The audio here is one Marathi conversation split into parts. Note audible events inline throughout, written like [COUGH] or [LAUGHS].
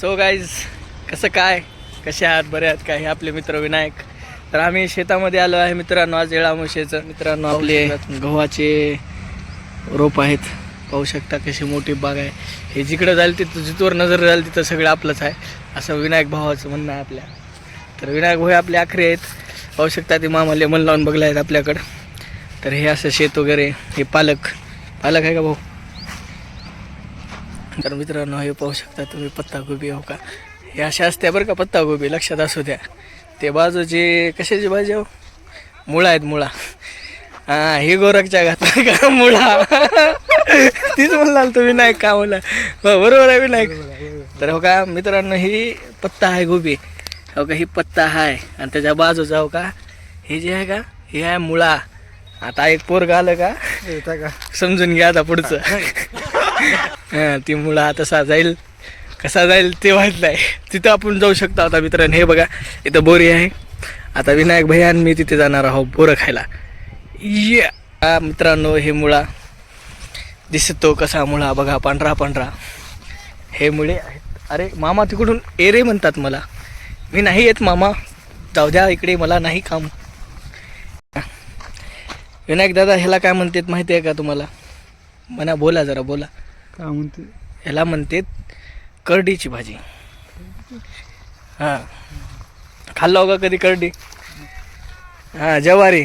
सो गाईज कसं काय? कसे आहात? बरे आहात काय? हे आपले मित्र विनायक. तर आम्ही शेतामध्ये आलो आहे मित्रांनो आज येळामुशेचं मित्रांनो आपले गव्हाचे रोप आहेत. पाहू शकता कशी मोठी बाग आहे. हे जिकडं जाईल तिथं जिथवर नजर जाईल तिथं सगळं आपलंच आहे. असं विनायक भावाचं म्हणणं आहे आपल्या. तर विनायक भाऊ हे आपले आखरे आहेत. पाहू शकता ते मामाले मन लावून बघले आहेत आपल्याकडं. तर हे असं शेत वगैरे हे पालक. पालक आहे का भाऊ? तर मित्रांनो हे पाहू शकता तुम्ही पत्तागोबी हो का? हे अशा असते बरं का पत्तागोबी लक्षात असू द्या. ते बाजूचे कशाची भाजी हो? मुळा आहेत मुळा. हा हे गोरखच्या घातला का? मुळा. तीच म्हणला तो विनायक का म्हणला हो, बरोबर आहे विनायक. तर हो का मित्रांनो ही पत्ता आहे गोबी. हो का ही पत्ता आहे. आणि त्याच्या बाजूचा हो का हे जे आहे का हे आहे मुळा. आता एक पोरग आलं का? का? समजून घ्या आता पुढचं. ती मुळा तसा जाईल कसा जाईल ते माहीत नाही. तिथं आपण जाऊ शकतो आता मित्रांनो. हे बघा इथं बोरी आहे. आता विनायक भैया आणि मी तिथे जाणार आहोत बोरं खायला. ये. मित्रांनो हे मुळा दिसतो कसा मुळा? बघा पांढरा पांढरा. हे मुळे आहेत. अरे मामा तिकडून एरे म्हणतात मला. मी नाही येत मामा. जाऊ द्या इकडे मला नाही काम. विनायक दादा ह्याला काय म्हणतात माहिती आहे का तुम्हाला? म्हणा बोला जरा बोला. काय म्हणते? ह्याला म्हणते करडीची भाजी. हां. खाल्लं हो का कधी करडी? हां जवारी.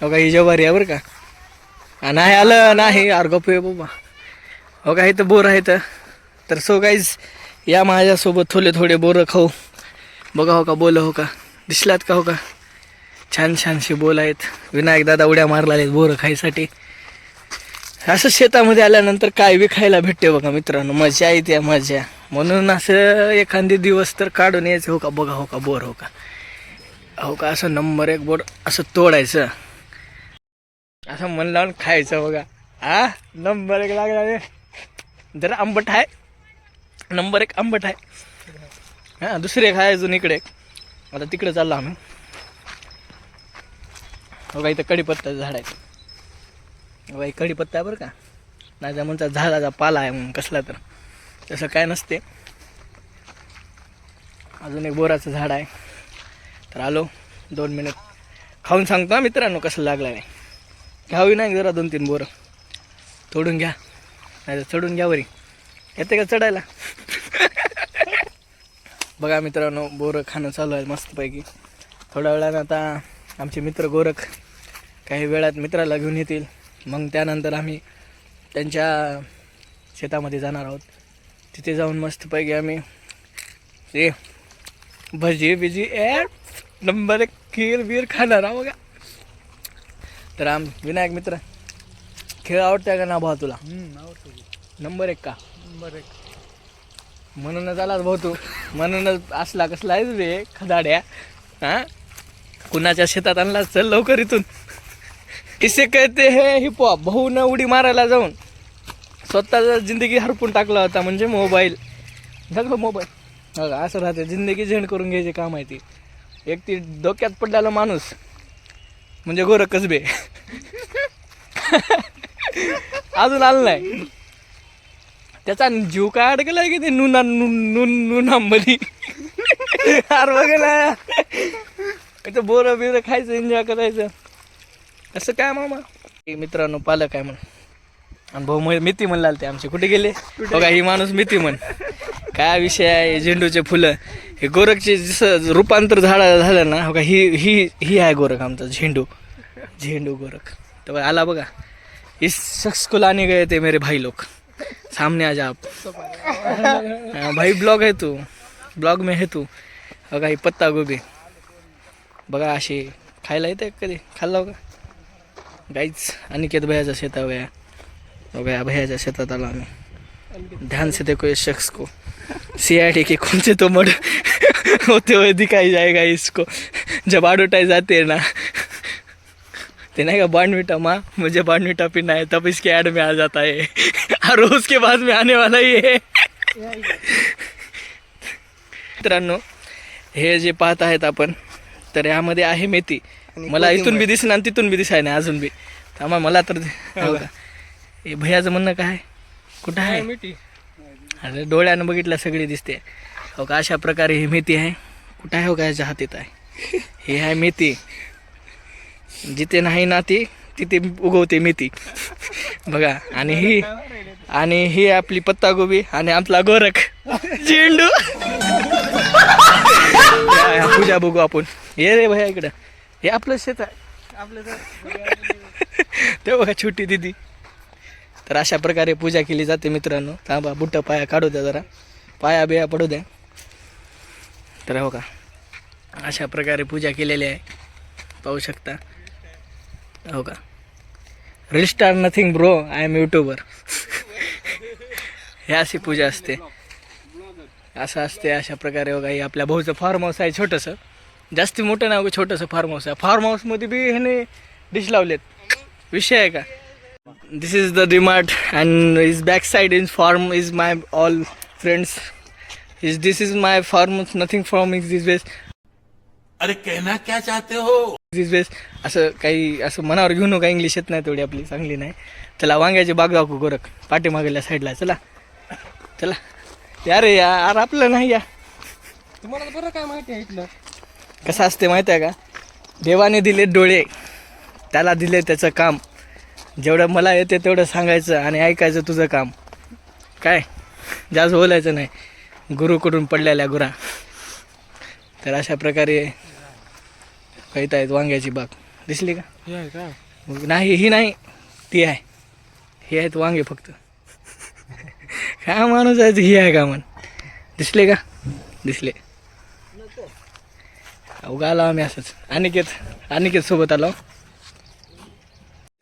हो का ही जवारी आहे बरं का? नाही आलं नाही अर आहे बाबा. हो का इथं बोर आहे तर. तर सो गाईज या माझ्यासोबत थोडे थोडे बोरं खाऊ. बघा हो का बोल हो का? दिसलात का हो का? छान छानशी बोल आहेत. विनायक दादा उड्या मारला आहेत बोरं खायसाठी. असं शेतामध्ये आल्यानंतर काय बी खायला भेटते बघा मित्रांनो? मजा येते मजा. म्हणून असं एखादी दिवस तर काढून यायचं. हो का? बघा हो का? बोर हो का? हो का? असं नंबर एक बोर असं तोडायचं. असं मन लावून खायचं बघा. हा नंबर एक लागला रे. जरा आंबट आहे. नंबर एक आंबट आहे. हां दुसरे खाय अजून इकडे. आता तिकडे चाललो आम्ही. हो का इथं कडीपत्ताचं झाड आहे बाई कढीपत्ता आहे बरं का? नाही तर झाडाचा पाला आहे म्हणून कसला तर. तसं काय नसते. अजून एक बोराचं झाड आहे. तर आलो दोन मिनिट. खाऊन सांगतो हा मित्रांनो कसं लागलं आहे घ्यावी नाही जरा दोन तीन बोरं? तोडून घ्या. नाही तर चढून घ्या वरी. येते का चढायला? [LAUGHS] बघा मित्रांनो बोरं खाणं चालू आहे मस्तपैकी. थोड्या वेळानं आता आमचे मित्र गोरख काही वेळात मित्राला घेऊन येतील. मग त्यानंतर आम्ही त्यांच्या शेतामध्ये जाणार आहोत. तिथे जाऊन मस्तपैकी आम्ही ते भजी बिजी ए नंबर एक खीर बीर खाणार आहो बघा. तर आम विनायक मित्र खेळ आवडते का ना भाऊ तुला? आवडतो नंबर एक का? बरं म्हणूनच आलाच भाऊ तू. म्हणूनच असला कसला रे खदाड्या. हा? कुणाच्या शेतात आणला चल लवकर इथून. इसे कहते हे हिपहॉप भाऊ न उडी मारायला जाऊन. स्वतःचा जिंदगी हरपून टाकला होता म्हणजे मोबाईल सगळं मोबाईल बघा असं राहते जिंदगी झेंड करून घ्यायचे काम आहे ती. एक ती डोक्यात पडलेला माणूस म्हणजे गोर कसबे [LAUGHS] अजून आलं नाही. त्याचा जीव काय अडकलाय की ते नुना नुन नुन नुनामध्ये? [LAUGHS] अरे बघ ना. बोरं बिरं खायचं एन्जॉय करायचं. असं काय मामा? मित्रांनो पालक आहे म्हण. आणि भाऊ मिती म्हणला ते आमचे. कुठे गेले? बघा ही माणूस मिती म्हण. काय विषय आहे झेंडूचे फुलं? हे गोरखचे जसं रूपांतर झाडा झालं ना हो का ही ही ही आहे गोरख आमचा झेंडू. झेंडू गोरख. तर आला बघा. इस शख्स को लाने गए थे मेरे भाई लोग सामने आ जा आप. भाई ब्लॉग है तू. ब्लॉग में है तू. बघा ही पत्ता गोबी. बघा अशी खायला येते कधी? खाल्ला का गाईच अनिकेत भैयाच्या शेतात गया हो गया भैयाच्या शेतात आलो आम्ही ध्यान से देखो इस शख्स को सी आई डी के कौन से तो मर्ड होते हुए दिखाई जाएगा इसको जब एडवर्टाइज आते है ना ते नहीं का बॉर्नविटा माँ मुझे बॉर्नविटा पीना है तब इसके ऐड में आ जाता है और उसके बाद में आने वाला ही है मित्रांनो हे जे पाहत आहेत आपण तर यामध्ये आहे मेथी. मला इथून बी दिसणार आणि तिथून बी दिसाय नाही अजून बी. त्यामुळे मला तर हो का? हे भैयाचं म्हणणं काय कुठं आहे? मिठी. अरे डोळ्यानं बघितलं सगळी दिसते. हो का अशा प्रकारे ही मेथी आहे. कुठं आहे हो का? याच्या हातीत आहे. ही आहे मेथी. जिथे नाही ना ती तिथे उगवते मेथी. बघा आणि ही आणि ही आपली पत्तागोबी आणि आपला गोरख. झेंडू. [LAUGHS] या, या, पूजा बघू आपण. ये रे भैया इकडं. हे आपलं शेत आहे. आपलं [LAUGHS] ते बघा छोटी दिदी? तर अशा प्रकारे पूजा केली जाते मित्रांनो. थांबा बुट्ट पाया काढू द्या जरा. पाया बिया पडू द्या. तर हो का? अशा प्रकारे पूजा केलेली आहे. पाहू शकता. हो का? Reel star nothing bro I am YouTuber हे अशी पूजा असते. असं असते अशा प्रकारे बघा हे आपल्या भाऊचं फार्म हाऊस आहे छोटंसं. जास्ती मोठं नाही बघा छोटंसं फार्म हाऊस आहे. फार्म हाऊसमध्ये बी ह्याने डिश लावलेत. विषय आहे का? This is the DMart and is back side in farm is my all friends is this is my farm nothing from is this best अरे कहना क्या चाहते हो? दिस बेस्ट असं काही असं मनावर घेऊ नका इंग्लिश येत नाही तेवढी आपली चांगली नाही. चला वांग्याची बाग दाखवू गोरख. पाठीमागल्या साईडला चला. चला. या रे या अरे आपलं नाही या. तुम्हाला बरं काय माहिती आहे इथलं? कसं असते माहिती आहे का? देवाने दिले डोळे. त्याला दिले त्याचं काम. जेवढं मला येते तेवढं सांगायचं आणि ऐकायचं तुझं काम. काय? जास्त बोलायचं नाही. गुरुकडून पडलेल्या गुरा. तर अशा प्रकारे कहीत आहेत वांग्याची बाग. दिसली का? हे नाही ही नाही. ती आहे. ही आहेत वांगे फक्त. [LAUGHS] काय माणूस आहे ही आहे का म्हण? दिसले का? दिसले. अवघा आलो आम्ही असंच. अनिकेत अनिकेत सोबत आलो.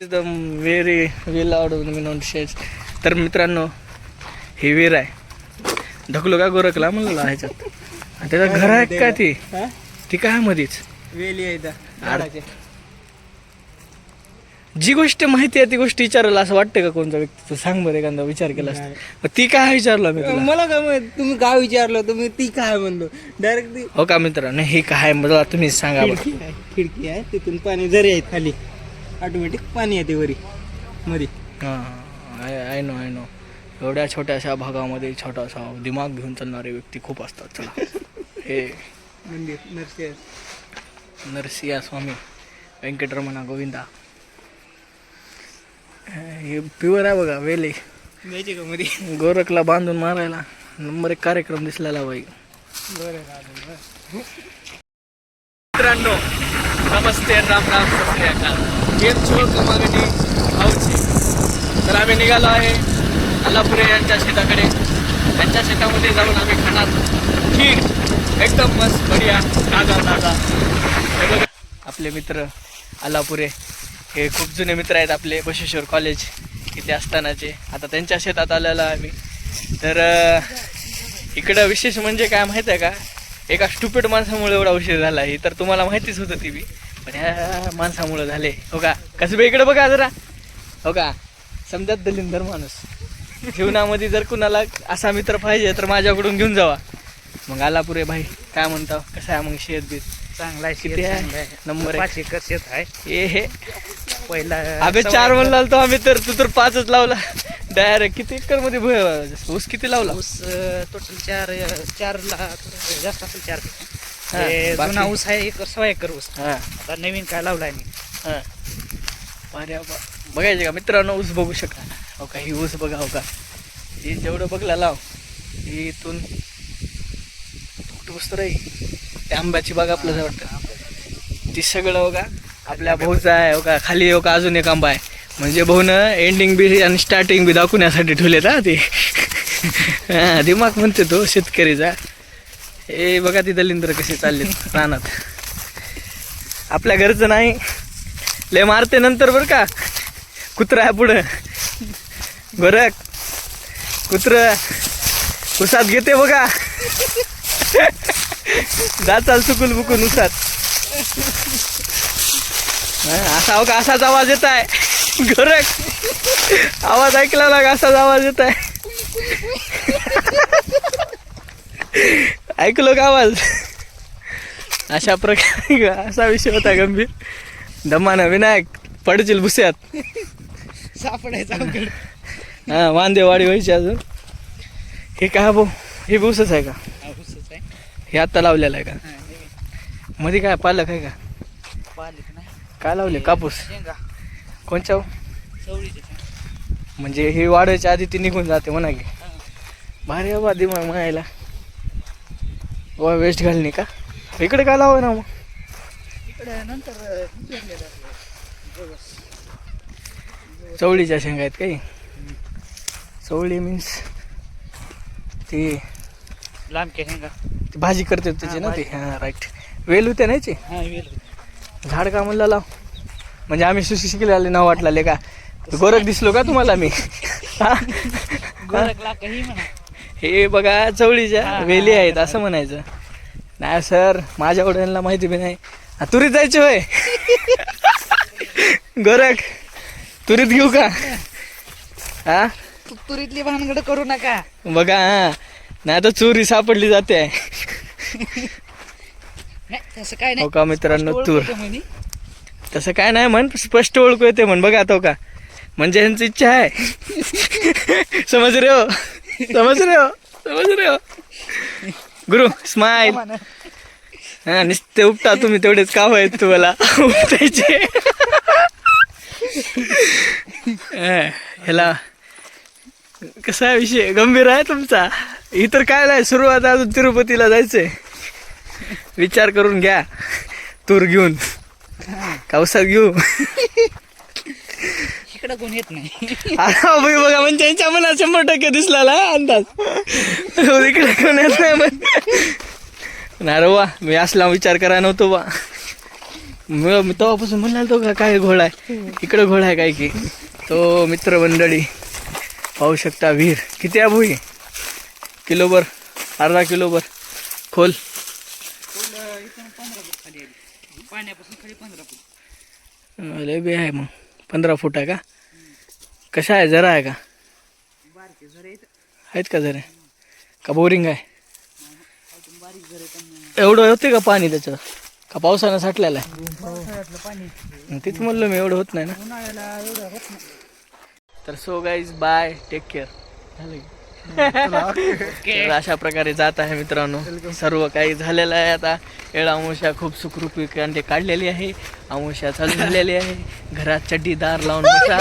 एकदम व्हेरी वेल आवडून मी नॉन शेज. तर मित्रांनो ही विहीर आहे. ढकलो का गोरखला? म्हणलं ह्याच्यात. त्याचं घर आहे का ती? ती काय मधीच वेली आहे. जी गोष्ट माहिती आहे ती गोष्ट विचारायला असं वाटतं का कोणता व्यक्ती? तू सांग बरं एखादा विचार केला असता. मग ती काय विचारलं मी तुला? मला काय माहीत? तुम्ही काय विचारलं? तुम्ही ती काय म्हणलो? डायरेक्ट ती हो का मित्रांनो हे काय मला तुम्ही सांगा बरं. खिडकी आहे खिडकी आहे. तिथून पाणी जरी आहेत खाली. ऑटोमॅटिक पाणी येते वरी. मध्ये हां I I know I know एवढ्या छोट्याशा भागामध्ये छोटासा दिमाग घेऊन चालणारे व्यक्ती खूप असतात. चला. हे मंदिर नरसिंह. नरसिंहा स्वामी. व्यंकटरमणा गोविंदा. हे प्युअर आहे बघा वेले द्यायचे का मध्ये? गोरखला बांधून मारायला नंबर एक कार्यक्रम दिसलेला बाई. मित्रांनो नमस्ते राम राम गेम कमागणी भाऊची तर आम्ही निघालो आहे अल्लापुरे यांच्या शेताकडे. त्यांच्या शेतामध्ये जाऊन आम्ही खाणार खीर. एकदम मस्त बढिया ताजा ताजा. आपले मित्र अल्लापुरे हे खूप जुने मित्र आहेत आपले बशेश्वर कॉलेज इथे असतानाचे. आता त्यांच्या शेतात आलेलो आम्ही. तर इकडं विशेष म्हणजे काय माहीत आहे का? एका स्टुपिट माणसामुळे एवढा उशीर झाला ही तर तुम्हाला माहितीच होतं ती बी. पण ह्या माणसामुळं झाले. हो का? कसं इकडं बघा जरा. हो का? समजात दलिंदर माणूस. जीवनामध्ये जर कुणाला असा मित्र पाहिजे तर माझ्याकडून घेऊन जावा. मग आलापुरे भाई. काय म्हणता? कसं आहे मग शेत बीत चांगला आहे किती आहे? आहे. नंबर एक. पाच एकर शेत आहे ए हे. पहिला अबे चार एकर म्हणला तो आम्ही तर तू तर पाचच लावला. डायरेक्ट किती एकरमध्ये भुय- ऊस किती लावला? ऊस टोटल चार चार जास्त असेल चार हा, बाकी? जुना ऊस आहे एक सव्वा एकर ऊस. हा. आता नवीन काय लावलाय मी? हा. अरे बा बघायचे का? मित्रांनो ऊस बघू शकता. हो का? ही ऊस बघा हो का? ही जेवढं बघला लाव. ही इथून कुठं रे त्या आंब्याची बाग आपल्याला वाटतं. ती सगळं हो का आपल्या भाऊचा आहे हो का खाली हो का अजून एक आंबा आहे. म्हणजे भाऊनं एंडिंग बी आणि स्टार्टिंग बी दाखवण्यासाठी ठेवलेत हा ते. दिमाग म्हणते तो शेतकरीचा. हे बघा ती दलिंद्र कसे चाललेत रानात. आपल्या घरचं नाही. लय मारते नंतर बरं का. कुत्रा आहे पुढं. गोरख कुत्र. उसात घेते बघा. [LAUGHS] जाचाल चुकून बुकून उसात असा हो का असाच आवाज येत आहे. गोरख आवाज ऐकला लाग असाच आवाज येत आहे. ऐकलो का आवाज? अशा प्रकारे असा विषय होता गंभीर. दमानं विनायक पडचील भुस्यात. सापडायचा हा वांदे वाडी व्हायची अजून. हे का भाऊ हे भुसच आहे का? हे आत्ता लावलेलं आहे का? मध्ये काय पालक आहे का? पालक नाही. काय लावले? कापूस. कोणच्या हो? म्हणजे हे वाढायच्या आधी ती निघून जाते म्हणा की. भारी बाबा दिमाग म्हणायला वा वेस्ट घालणे का? इकडे काय लावा ना मग? इकडे नंतर चवळीच्या शेंगा आहेत काही? चवळी मीन्स ती शेंगा ती भाजी करते त्याची ना ती? हां राईट वेल होते हा वेल झाड का म्हणलं लाव. म्हणजे आम्ही सुशी शिकलेले नाव वाटलेले का? गोरख दिसलो का तुम्हाला मी? हा? गोरख लाग म्हणा. बघा चवळीच्या वेली आहेत असं म्हणायचं. नाही सर माझ्या वडिलांना माहिती बी नाही. तुरीत जायचे होय. गोरख तुरीत घेऊ का? [LAUGHS] हा? तू तुरीतली भानगड करू नका. बघा हा. नाही तर चोरी सापडली जाते. नाही तसं काय हो का मित्रांनो तूर. तसं काय नाही म्हण स्पष्ट ओळखू येते म्हण बघा तो का. म्हणजे ह्यांची इच्छा आहे. समज रे हो. समज रे हो. समज रे हो. गुरु स्माइल. हा नुसते उपटा तुम्ही तेवढेच काम आहेत तुम्हाला? उपटायचे. [LAUGHS] हा, ह्याला कसा आहे विषय? गंभीर आहे तुमचा? इतर काय नाही सुरुवात अजून तिरुपतीला जायचंय. विचार करून घ्या. तूर घेऊन. कावसात घेऊ. इकडं कोण येत नाही. अरे बघा म्हणजे यांच्या मनात शंभर टक्के दिसला अंदाज. इकडे कोण येत नाही म्हण. नाही रे वा मी असला विचार करायला नव्हतो बा. तेव्हापासून म्हणाल तो का काय घोडा आहे? इकडे घोडा आहे काय की? तो मित्रमंडळी. पाहू शकता विहीर. किती आहे भुई? किलोभर अर्धा किलोभर खोल. लय बी आहे मग. पंधरा फूट आहे का? कशा आहे? जरा आहे का? आहेत का जरा? का बोरिंग आहे? एवढं होते का पाणी त्याचं का पावसानं साठलेलं आहे? तेच म्हणलं मी एवढं होत नाही ना उन्हाळ्याला एवढं होत नाही तर so guys bye take care तर अशा प्रकारे जात आहे मित्रांनो. सर्व काही झालेलं आहे आता. येळ अमावस्या खूप सुखरूप कांदे काढलेली आहे. अमावस्या चालू झालेली आहे. घरात चड्डीदार लावून बसा.